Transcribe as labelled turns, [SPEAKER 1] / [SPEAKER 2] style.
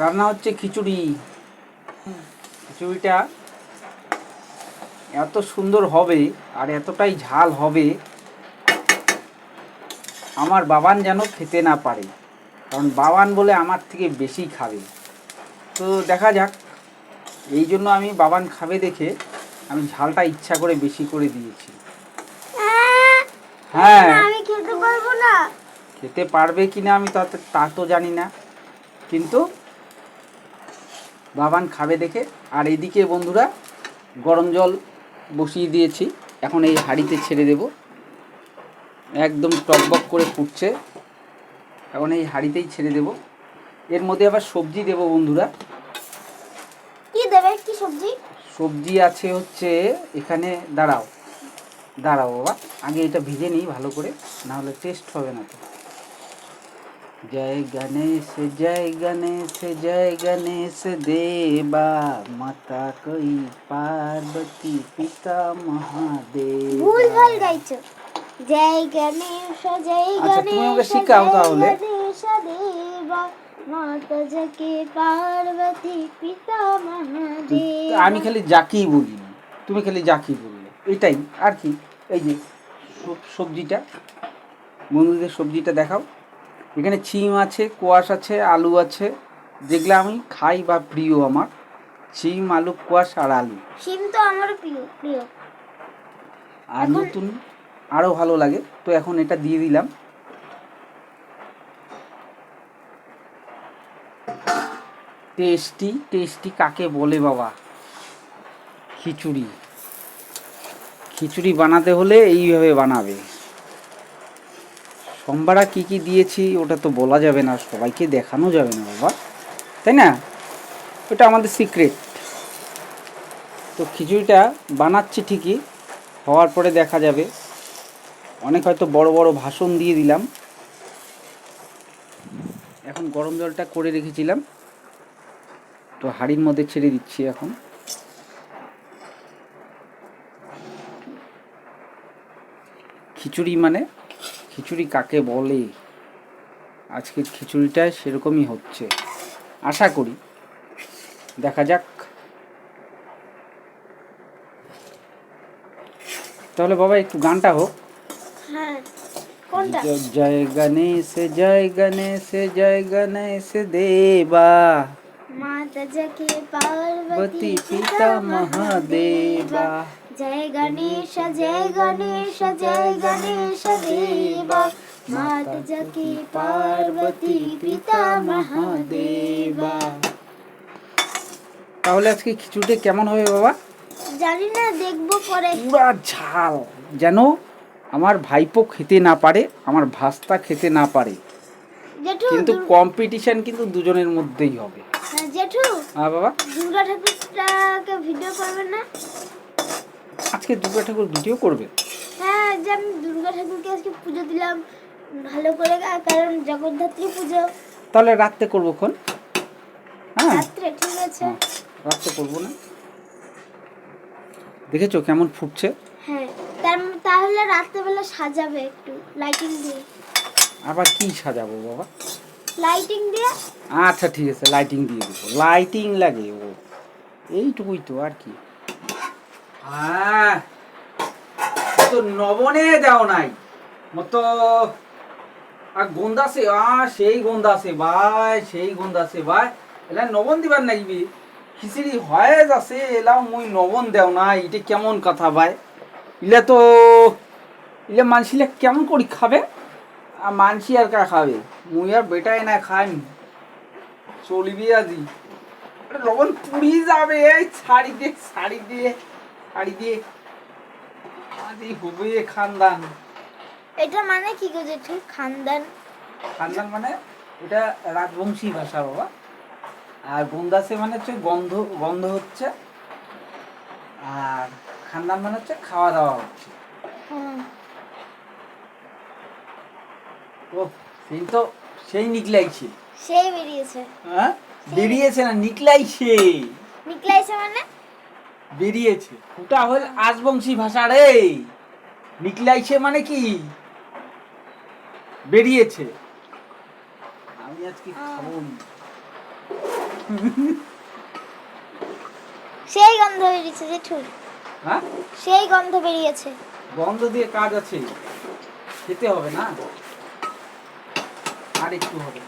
[SPEAKER 1] রান্না হচ্ছে খিচুড়ি। খিচুড়িটা এত সুন্দর হবে আর এতটাই ঝাল হবে আমার বাবান যেন খেতে না পারে। কারণ বাবান বলে আমার থেকে বেশি খাবে। তো দেখা যাক এই জন্য আমি বাবান খাবে দেখে আমি ঝালটা ইচ্ছা করে বেশি করে দিয়েছি। হ্যাঁ।
[SPEAKER 2] আমি খেতে পারব না।
[SPEAKER 1] খেতে পারবে কি না আমি তা তো জানি না। কিন্তু বাবান খাবে দেখে। আর এদিকে বন্ধুরা গরম জল বসিয়ে দিয়েছি। এখন এই হাঁড়িতে ছেড়ে দেব। একদম টকবক করে ফুটছে। এখন এই হাঁড়িতেই ছেড়ে দেব। এর মধ্যে আবার সবজি দেব বন্ধুরা।
[SPEAKER 2] কি দেবে? কি সবজি?
[SPEAKER 1] সবজি আছে হচ্ছে এখানে দাঁড়াও। দাঁড়াও বাবা আগে এটা ভিজে নিই ভালো করে না হলে টেস্ট হবে না তো। জয় গণেশ জয় গণেশ জয় গণেশ দেবা মাতা কই পার্বতী পিতা মহাদেব
[SPEAKER 2] ভুল ভালো গাইছো। জয় গণেশ জয়
[SPEAKER 1] আচ্ছা, তুমি আমাকে
[SPEAKER 2] গণেশ
[SPEAKER 1] শিখাও তাহলে।
[SPEAKER 2] দেবা। মাতা জকে পার্বতী পিতা মহাদেব।
[SPEAKER 1] আমি খালি জাকি বলি তুমি খালি জাকি বললে। এটাই আর কি এই যে সব- সবজিটা। বন্ধুদের সবজিটা দেখাও। এখানে চিম আছে কোয়াশ আছে আলু আছে। যেগুলো আমি খাই বা প্রিয় আমার। চিম আলু কোয়াশ আর আলু।
[SPEAKER 2] শিম তো আমারও প্রিয় প্রিয়।
[SPEAKER 1] আর নতুন আরও ভালো লাগে। তো এখন এটা দিয়ে দিলাম। টেস্টি টেস্টি কাকে বলে বাবা? খিচুড়ি। খিচুড়ি বানাতে হলে এইভাবে বানাবে। সোমবারা কি কি দিয়েছি ওটা তো বলা যাবে না, সবাইকে দেখানো যাবে না বাবা। তাই না? ওটা আমাদের সিক্রেট তো খিচুড়িটা বানাচ্ছি ঠিকই, হওয়ার পরে দেখা যাবে। অনেক হয়তো বড় বড় ভাষণ দিয়ে দিলাম। এখন গরম জলটা করে রেখেছিলাম। তো হাঁড়ির মধ্যে ছেড়ে দিচ্ছি এখন। খিচুড়ি মানে খিচুড়ি কাকে বলে? আজকের খিচুড়িটা সেরকমই হচ্ছে। আশা করি। দেখা যাক। তাহলে বাবা একটু গানটা হোক। জয় গণেশ জয় গণেশ জয় গণেশ দেবা।
[SPEAKER 2] মাতা জকে পার্বতী
[SPEAKER 1] পিতা
[SPEAKER 2] মহাদেবা। জয় গণেশ জয় গণেশ জয় গণেশ দেবা। মাতা জকি পার্বতী পিতা মহাদেবা।
[SPEAKER 1] তাহলে আজকে খিচুড়িটা কেমন হবে বাবা?
[SPEAKER 2] জানি না দেখব পরে।
[SPEAKER 1] পুরা ঝাল যেন আমার ভাইপো খেতে না পারে আমার ভাস্তা খেতে না পারে। কিন্তু কম্পিটিশন কিন্তু দুজনের মধ্যেই হবে।
[SPEAKER 2] হ্যাঁ, জেঠু।
[SPEAKER 1] হ্যাঁ বাবা।
[SPEAKER 2] দুর্গা ঠাকুরটাকে ভিডিও করবেন না?
[SPEAKER 1] আজকে দুর্গা ঠাকুর ভিডিও করবে?
[SPEAKER 2] হ্যাঁ যে আমি দুর্গা ঠাকুরকে আজকে পুজো দিলাম ভালো করে কারণ জগদ্ধাত্রী পুজো।
[SPEAKER 1] তাহলে রাত্রে করব খন হ্যাঁ।
[SPEAKER 2] রাত্রে ঠিক আছে।
[SPEAKER 1] হ্যাঁ, রাত্রে করব না। দেখেছ কেমন ফুটছে?
[SPEAKER 2] হ্যাঁ তার তাহলে রাত্রেবেলা সাজাবে একটু লাইটিং দিয়ে।
[SPEAKER 1] আবার কি সাজাবো বাবা?
[SPEAKER 2] লাইটিং দিয়ে?
[SPEAKER 1] আচ্ছা ঠিক আছে লাইটিং দিয়ে দেবো। লাইটিং লাগে ও। এইটুকুই তো আর কি। হ্যাঁ নবনে দেও নাই। মতো আর গন্ধাসে আ সেই গন্ধাসে ভাই, সেই গন্ধাসে ভাই। এলা নবন দিবার নাইবি খিচুড়ি হয়ে যাচ্ছে এলা মুই নবন দেও না এটা কেমন কথা ভাই? ইলে তো, ইলে মানসিলে কেমন করি খাবে? আর মানসি আর কা খাবে? মুই আর বেটাই না খাই চলিবি আজি। লবণ পুড়ি যাবে, এই শাড়ি দিয়ে শাড়ি দিয়ে শাড়ি দিয়ে আজি হবে খানদান।
[SPEAKER 2] এটা মানে কি গো জেঠু? খানদান?
[SPEAKER 1] খানদান মানে এটা রাজবংশী ভাষা বাবা। আর গন্দাসে মানে হচ্ছে গন্ধ গন্ধ হচ্ছে। আর খানদান মানে হচ্ছে খাওয়া দাওয়া হচ্ছে। ও সেই তো সেই নিকলাইছে।
[SPEAKER 2] সেই বেরিয়েছে।
[SPEAKER 1] হ্যাঁ? বেরিয়েছে না নিকলাইছে।
[SPEAKER 2] নিকলাইছে মানে?
[SPEAKER 1] বেরিয়েছে। ওটা হল আজবংশী ভাষা রে। নিকলাইছে মানে কি? বেরিয়েছে। আমি আজকে খাব
[SPEAKER 2] সেই গন্ধ বেরিয়েছে জেঠুর
[SPEAKER 1] হ্যাঁ?
[SPEAKER 2] সেই গন্ধ বেরিয়েছে।
[SPEAKER 1] গন্ধ দিয়ে কাজ আছে। খেতে হবে না? আর একটু হবে।